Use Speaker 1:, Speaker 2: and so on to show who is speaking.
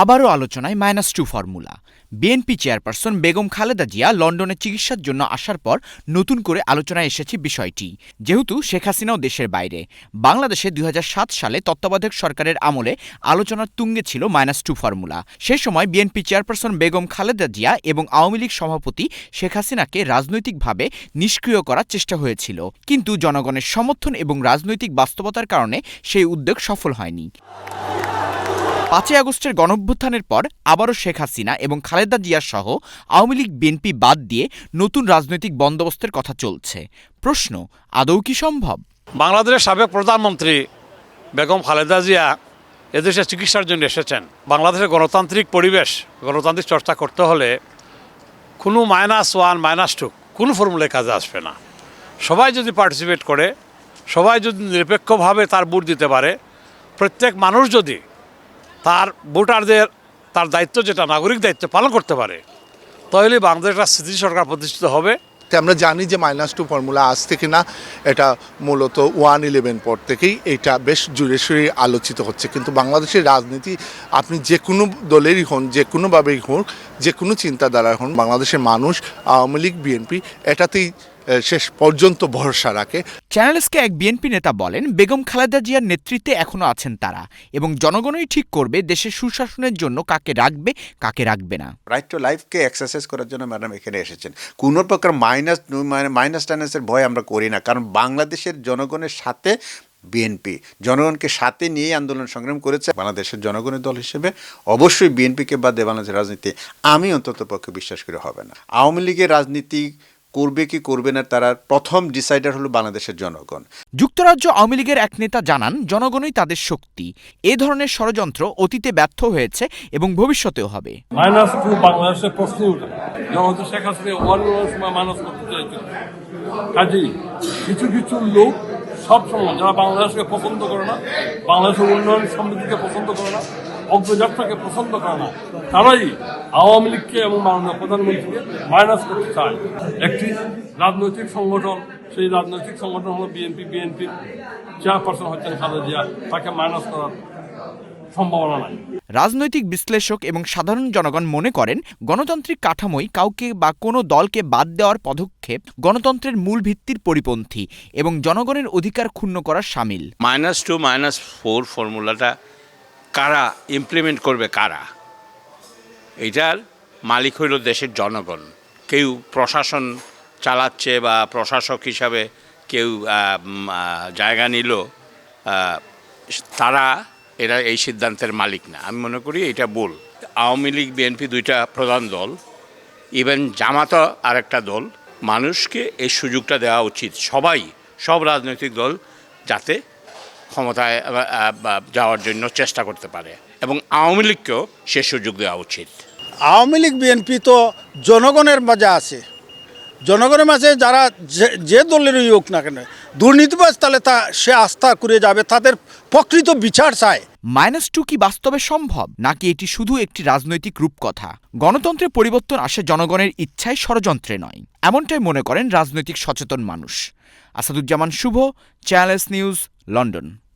Speaker 1: আবারও আলোচনায় minus two formula. BNP chairperson Begum Khaleda Zia লন্ডনে চিকিৎসার জন্য আসার পর নতুন করে আলোচনায় এসেছে বিষয়টি। যেহেতু শেখ হাসিনাও দেশের বাইরে। বাংলাদেশে দু হাজার সাত সালে তত্ত্বাবধায়ক সরকারের আমলে আলোচনার তুঙ্গে ছিল মাইনাস টু ফর্মুলা। সে সময় বিএনপি চেয়ারপারসন বেগম খালেদা জিয়া এবং আওয়ামী লীগ সভাপতি শেখ হাসিনাকে রাজনৈতিকভাবে নিষ্ক্রিয় করার চেষ্টা হয়েছিল। কিন্তু জনগণের সমর্থন এবং রাজনৈতিক বাস্তবতার কারণে সেই উদ্যোগ সফল হয়নি। পাঁচই আগস্টের গণঅভ্যুত্থানের পর আবারও শেখ হাসিনা এবং খালেদা জিয়া সহ আওয়ামী লীগ, বিএনপি বাদ দিয়ে নতুন রাজনৈতিক বন্দোবস্তের কথা চলছে। প্রশ্ন, আদৌ কি সম্ভব?
Speaker 2: বাংলাদেশের সাবেক প্রধানমন্ত্রী বেগম খালেদা জিয়া এদেশে চিকিৎসার জন্য এসেছেন। বাংলাদেশের গণতান্ত্রিক পরিবেশ, গণতান্ত্রিক চর্চা করতে হলে কোনো মাইনাস ওয়ান, মাইনাস টু কোনো ফর্মুলায় কাজে আসবে না। সবাই যদি পার্টিসিপেট করে, সবাই যদি নিরপেক্ষভাবে তার ভোট দিতে পারে, প্রত্যেক মানুষ যদি তার ভোটারদের, তার দায়িত্ব যেটা, নাগরিক দায়িত্ব পালন করতে পারে, তাহলে বাংলাদেশ একটা স্থিতি সরকার প্রতিষ্ঠিত হবে।
Speaker 3: আমরা জানি যে মাইনাস টু ফর্মুলা আজ থেকে না এটা মূলত ওয়ান ইলেভেন পর থেকেই এটা বেশ জুড়ে সুরে আলোচিত হচ্ছে। কিন্তু বাংলাদেশের রাজনীতি, আপনি যে কোনো দলেরই হন, যে কোনোভাবেই হোক, যে কোনো চিন্তাধারা হন, বাংলাদেশের মানুষ, আওয়ামী লীগ বিএনপি এটাতেই শেষ পর্যন্ত ভরসা রাখে।
Speaker 1: চ্যানেলসকে এক বিএনপি নেতা বলেন বেগম খালেদা জিয়ার নেতৃত্বে এখনও আছেন তারা এবং জনগণই ঠিক করবে দেশের সুশাসনের জন্য কাকে রাখবে কাকে রাখবে না।
Speaker 4: রাইট টু লাইফকে এক্সারসাইজ করার জন্য ম্যাডাম এখানে এসেছেন। কোনো প্রকার মাইনাস মাইনাস টাইনাসের ভয় আমরা করি না কারণ বাংলাদেশের জনগণের সাথে বিএনপি জনগণকে সাথে নিয়ে আন্দোলন সংগ্রাম করেছে বাংলাদেশের জনগণের দল হিসেবে। অবশ্যই বিএনপিকে বাদে বাংলাদেশের রাজনীতি আমি অন্তত পক্ষে বিশ্বাস করি হবে না। আওয়ামী লীগের রাজনীতি করবে কি করবে না তারা প্রথম ডিসাইডার হলো বাংলাদেশের জনগণ।
Speaker 1: যুক্তরাজ্য আওয়ামী লীগের এক নেতা জানান জনগণই তাদের শক্তি। এ ধরনের ষড়যন্ত্র অতীতে ব্যর্থ হয়েছে এবং ভবিষ্যতেও হবে।
Speaker 5: মাইনাস টু বাংলাদেশের প্রশ্ন উঠে শেখ হাসিনা ওয়ান ওয়ান সময় মাইনাস করতে চাইছিল কাজেই কিছু কিছু লোক সব সময় যারা বাংলাদেশকে পছন্দ করে না বাংলাদেশের উন্নয়ন সমৃদ্ধিকে পছন্দ করে না অগ্রযাত্রাকে পছন্দ করে না তারাই আওয়ামী লীগকে এবং মাননীয় প্রধানমন্ত্রীকে মাইনাস করতে চায়। একটি রাজনৈতিক সংগঠন সেই রাজনৈতিক সংগঠন হলো বিএনপি বিএনপির চেয়ারপারসন হচ্ছেন খালেদা জিয়া। তাকে মাইনাস করার সম্ভাবনা নাই।
Speaker 1: রাজনৈতিক বিশ্লেষক এবং সাধারণ জনগণ মনে করেন গণতান্ত্রিক কাঠামোই কাউকে বা কোনো দলকে বাদ দেওয়ার পদক্ষেপ গণতন্ত্রের মূল ভিত্তির পরিপন্থী এবং জনগণের অধিকার ক্ষুণ্ণ করার সামিল।
Speaker 6: মাইনাস টু মাইনাস ফোর ফর্মুলাটা কারা ইমপ্লিমেন্ট করবে কারা? এটার মালিক হইল দেশের জনগণ। কেউ প্রশাসন চালাচ্ছে বা প্রশাসক হিসাবে কেউ জায়গা নিল তারা এরা এই সিদ্ধান্তের মালিক না। আমি মনে করি এটা ভুল। আওয়ামী লীগ, বিএনপি দুইটা প্রধান দল, ইভেন জামাতা আরেকটা দল, মানুষকে এই সুযোগটা দেওয়া উচিত। সবাই, সব রাজনৈতিক দল যাতে ক্ষমতায় যাওয়ার জন্য চেষ্টা করতে পারে এবং আওয়ামী লীগকেও সে সুযোগ দেওয়া উচিত।
Speaker 7: আওয়ামী লীগ, বিএনপি তো জনগণের মাঝে আছে। জনগণের মাঝে যারা যে দলেরই হোক না কেন, দুর্নীতিবাজ তাহলে তা, সে আস্থা করে যাবে, তাদের প্রকৃত বিচার চায়।
Speaker 1: মাইনাস টু কি বাস্তবে সম্ভব? নাকি এটি শুধু একটি রাজনৈতিক রূপকথা? গণতন্ত্রের পরিবর্তন আসে জনগণের ইচ্ছায়, ষড়যন্ত্রে নয়। এমনটাই মনে করেন রাজনৈতিক সচেতন মানুষ। Asaduzzaman Shuvo Channel S News, London.